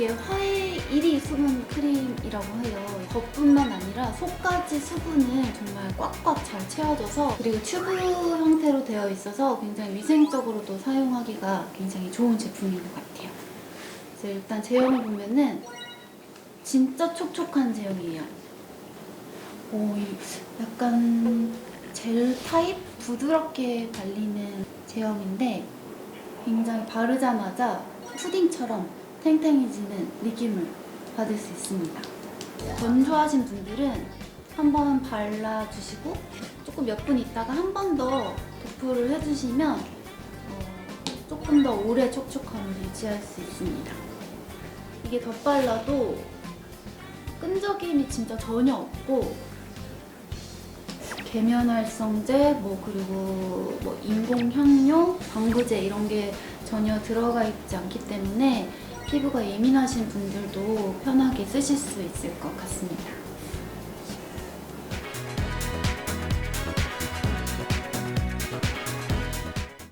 이게 화해 1위 수분 크림이라고 해요. 겉뿐만 아니라 속까지 수분을 정말 꽉꽉 잘 채워줘서 그리고 튜브 형태로 되어 있어서 굉장히 위생적으로도 사용하기가 굉장히 좋은 제품인 것 같아요. 그래서 일단 제형을 보면은 진짜 촉촉한 제형이에요. 오, 이 약간 젤 타입 부드럽게 발리는 제형인데 굉장히 바르자마자 푸딩처럼 탱탱해지는 느낌을 받을 수 있습니다. 건조하신 분들은 한 번 발라주시고 조금 몇 분 있다가 한 번 더 도프를 해주시면 어, 조금 더 오래 촉촉함을 유지할 수 있습니다. 이게 덧발라도 끈적임이 진짜 전혀 없고 계면활성제, 뭐 그리고 뭐 인공 향료, 방부제 이런 게 전혀 들어가 있지 않기 때문에 피부가 예민하신 분들도 편하게 쓰실 수 있을 것 같습니다.